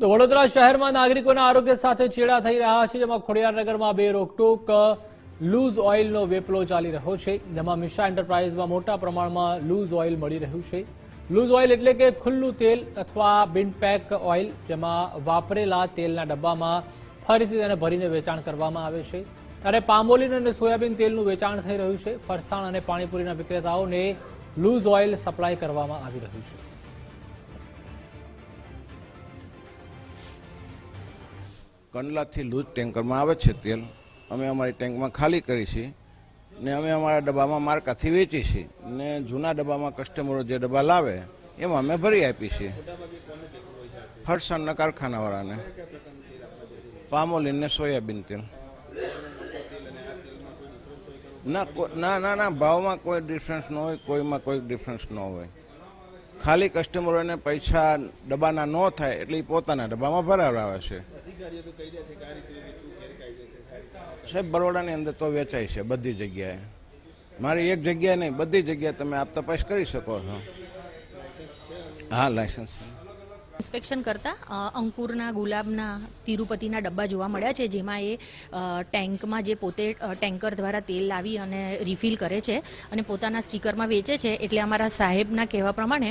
તો વડોદરા શહેરમાં નાગરિકોના આરોગ્ય સાથે ચેડા થઈ રહ્યા છે, જેમાં ખોડિયારનગરમાં બે રોકટોક લૂઝ ઓઇલનો વેપલો ચાલી રહ્યો છે, જેમાં મિશ્રા એન્ટરપ્રાઇઝમાં મોટા પ્રમાણમાં લૂઝ ઓઇલ મળી રહ્યું છે. લૂઝ ઓઇલ એટલે કે ખુલ્લું તેલ અથવા બિનપેક ઓઇલ, જેમાં વાપરેલા તેલના ડબ્બામાં ફરીથી તેને ભરીને વેચાણ કરવામાં આવે છે. ત્યારે પામોલીન અને સોયાબીન તેલનું વેચાણ થઈ રહ્યું છે. ફરસાણ અને પાણીપુરીના વિક્રેતાઓને લૂઝ ઓઇલ સપ્લાય કરવામાં આવી રહ્યું છે. કંડલાથી લૂઝ ટેન્કરમાં આવે છે તેલ. અમે અમારી ટેન્કમાં ખાલી કરી છે ને અમે અમારા ડબ્બામાં માર્કાથી વેચી છીએ ને જૂના ડબ્બામાં કસ્ટમરો જે ડબ્બા લાવે એમાં અમે ભરી આપી છીએ ફરસાણના કારખાનાવાળાને. પામોલીન સોયાબીન તેલ. ના ના ના ના, ભાવમાં કોઈ ડિફરન્સ ન હોય, કોઈમાં કોઈ ડિફરન્સ ન હોય. ખાલી કસ્ટમરોને પૈસા ડબ્બાના ન થાય એટલે પોતાના ડબ્બામાં ભરાવડાવે છે. સાહેબ બરોડાની અંદર તો વેચાય છે બધી જગ્યાએ. મારી એક જગ્યાએ નહીં બધી જગ્યાએ તમે આપ તપાસ કરી શકો છો. હા લાયસન્સ છે. ઇન્સ્પેક્શન કરતા અંકુરના, ગુલાબના, તિરુપતિના ડબ્બા જોવા મળ્યા છે, જેમાં એ ટેન્કમાં જે પોતે ટેન્કર દ્વારા તેલ લાવી અને રિફિલ કરે છે અને પોતાના સ્ટીકરમાં વેચે છે. એટલે અમારા સાહેબના કહેવા પ્રમાણે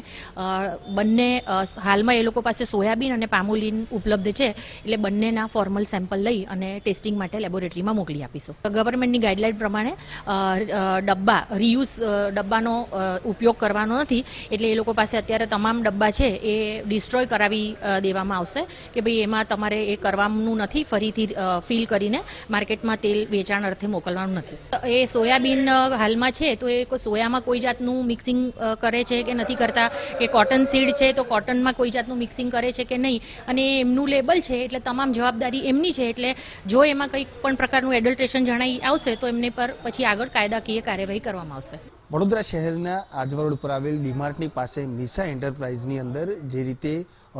બંને હાલમાં એ લોકો પાસે સોયાબીન અને પામોલીન ઉપલબ્ધ છે. એટલે બંનેના ફોર્મલ સેમ્પલ લઈ અને ટેસ્ટિંગ માટે લેબોરેટરીમાં મોકલી આપીશું. ગવર્મેન્ટની ગાઈડલાઇન પ્રમાણે ડબ્બા, રિયુઝ ડબ્બાનો ઉપયોગ કરવાનો નથી. એટલે એ લોકો પાસે અત્યારે તમામ ડબ્બા છે, એ ડિસ્ટ્રોય કરાવી દેવામાં આવશે કે ભાઈ એમાં તમારે એ કરવાનું નથી, ફરીથી ફિલ કરીને માર્કેટમાં તેલ વેચાણ અર્થે મોકલવાનું નથી. એ સોયાબીન હાલમાં છે તો એ સોયામાં કોઈ જાતનું મિક્સિંગ કરે છે કે નથી કરતા? કે કોટન સીડ છે તો કોટનમાં કોઈ જાતનું મિક્સિંગ કરે છે કે નહીં? અને એમનું લેબલ છે એટલે તમામ જવાબદારી એમની છે એટલે જો એમાં કંઈક પણ પ્રકારનું એડલ્ટ્રેશન જણાઈ આવશે તો એમને પર પછી આગળ કાયદાકીય કાર્યવાહી કરવામાં આવશે. વડોદરા શહેરના આજવા રોડ પર આવેલ ડીમાર્ટની પાસે મિસા એન્ટરપ્રાઇઝની અંદર જે રીતે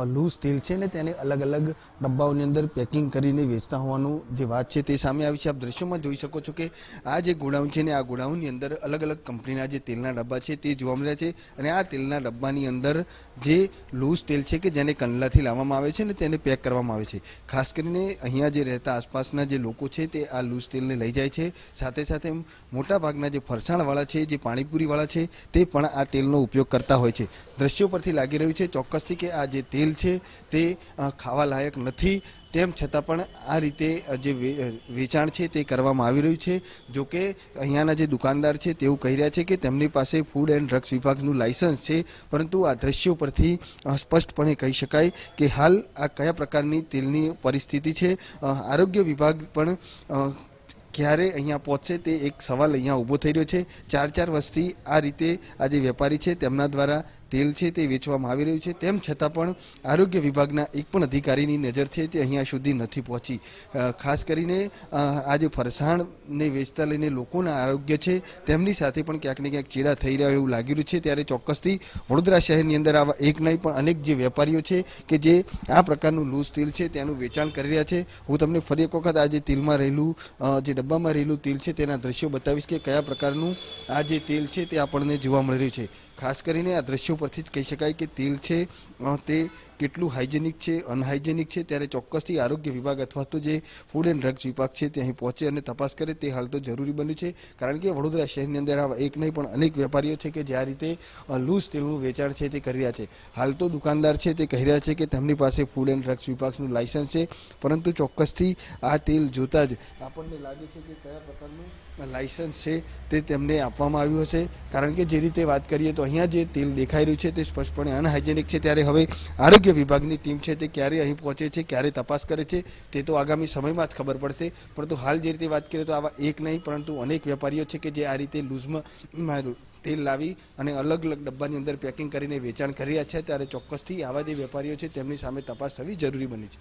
લૂઝ સ્ટીલ છે ને તેને અલગ અલગ ડબ્બાઓની અંદર પેકિંગ કરીને વેચતા હોવાનું જે વાત છે તે સામે આવી છે. આપ દ્રશ્યોમાં જોઈ શકો છો કે આ જે ગોડાઉન છે ને આ ગોડાઉનની અંદર અલગ અલગ કંપનીના જે તેલના ડબ્બા છે તે જોવા મળ્યા છે અને આ તેલના ડબ્બાની અંદર જે લૂઝ તેલ છે કે જેને કંડલાથી લાવવામાં આવે છે ને તેને પેક કરવામાં આવે છે. ખાસ કરીને અહીંયા જે રહેતા આસપાસના જે લોકો છે તે આ લૂઝ તેલને લઈ જાય છે. સાથે સાથે મોટાભાગના જે ફરસાણવાળા છે, જે પાણીપુરીવાળા છે તે પણ આ તેલનો ઉપયોગ કરતા હોય છે. દ્રશ્યો પરથી લાગી રહ્યું છે ચોક્કસથી કે આ જે તેલ છે, તે ખાવા લાયક નથી. તેમ છતાં પણ આ રીતે જે વેચાણ છે તે કરવામાં આવી રહ્યું છે. જો કે અહીંયાના જે દુકાનદાર છે તેવું કહી રહ્યા છે કે તેમની પાસે ફૂડ એન્ડ ડ્રગ્સ વિભાગનું લાયસન્સ છે, પરંતુ આ દ્રશ્યો પરથી સ્પષ્ટપણે કહી શકાય કે હાલ આ કયા પ્રકારની તેલની પરિસ્થિતિ છે. આરોગ્ય વિભાગ પણ ક્યારે અહીંયા પહોંચશે તે એક સવાલ અહીંયા ઊભો થઈ રહ્યો છે. ચાર ચાર વર્ષથી આ રીતે આ જે વેપારી છે તેમના દ્વારા તેલ છે તે વેચવામાં આવી રહ્યું છે. તેમ છતાં પણ આરોગ્ય વિભાગના એક પણ અધિકારીની નજર છે તે અહીંયા સુધી નથી પહોંચી. ખાસ કરીને આજે ફરસાણને વેચતા લઈને લોકોના આરોગ્ય છે, તેમની સાથે પણ ક્યાંક ને ક્યાંક ચેડા થઈ રહ્યા એવું લાગી રહ્યું છે. ત્યારે ચોક્કસથી વડોદરા શહેરની અંદર આવા એક નહીં પણ અનેક જે વેપારીઓ છે કે જે આ પ્રકારનું લૂઝ તેલ છે તેનું વેચાણ કરી રહ્યા છે. હું તમને ફરી એક વખત આ જે તેલમાં રહેલું જે ડબ્બામાં રહેલું તેલ છે તેના દ્રશ્યો બતાવીશ કે કયા પ્રકારનું આ જે તેલ છે તે આપણને જોવા મળી રહ્યું છે. ખાસ કરીને આ દ્રશ્યો પરથી જ કહી શકાય કે તેલ છે તે કેટલું હાઇજેનિક છે, અનહાઇજેનિક છે, ત્યારે ચોક્કસથી આરોગ્ય વિભાગ અથવા તો જે ફૂડ એન્ડ ડ્રગ્સ વિભાગ છે તે અહીં પહોંચે અને તપાસ કરે. તે હાલ તો જરૂરી બન્યું છે, કારણ કે વડોદરા શહેરની અંદર આવા એક નહીં પણ અનેક વેપારીઓ છે કે જે આ રીતે લૂઝ તેલનું વેચાણ છે તે કરી રહ્યા છે. હાલ તો દુકાનદાર છે તે કહી રહ્યા છે કે તેમની પાસે ફૂડ એન્ડ ડ્રગ્સ વિભાગનું લાયસન્સ છે, પરંતુ ચોક્કસથી આ તેલ જોતા જ આપણને લાગે છે કે કયા પ્રકારનું લાયસન્સ છે તે તેમને આપવામાં આવ્યું હશે. કારણ કે જે રીતે વાત કરીએ તો અહીંયા જે તેલ દેખાઈ રહ્યું છે તે સ્પષ્ટપણે અનહાઇજેનિક છે. ત્યારે હવે આરોગ્ય વિભાગની ટીમ છે તે ક્યારે અહીં પહોંચે છે, ક્યારે તપાસ કરે છે, તે તો આગામી સમયમાં જ ખબર પડશે. પરંતુ હાલ જે રીતે વાત કરીએ તો આવા એક નહીં, પરંતુ અનેક વેપારીઓ છે કે જે આ રીતે લૂઝમાં તેલ લાવી અને અલગ અલગ ડબ્બાની અંદર પેકિંગ કરીને વેચાણ કરી રહ્યા છે. ત્યારે ચોક્કસથી આવા જે વેપારીઓ છે તેમની સામે તપાસ થવી જરૂરી બની છે.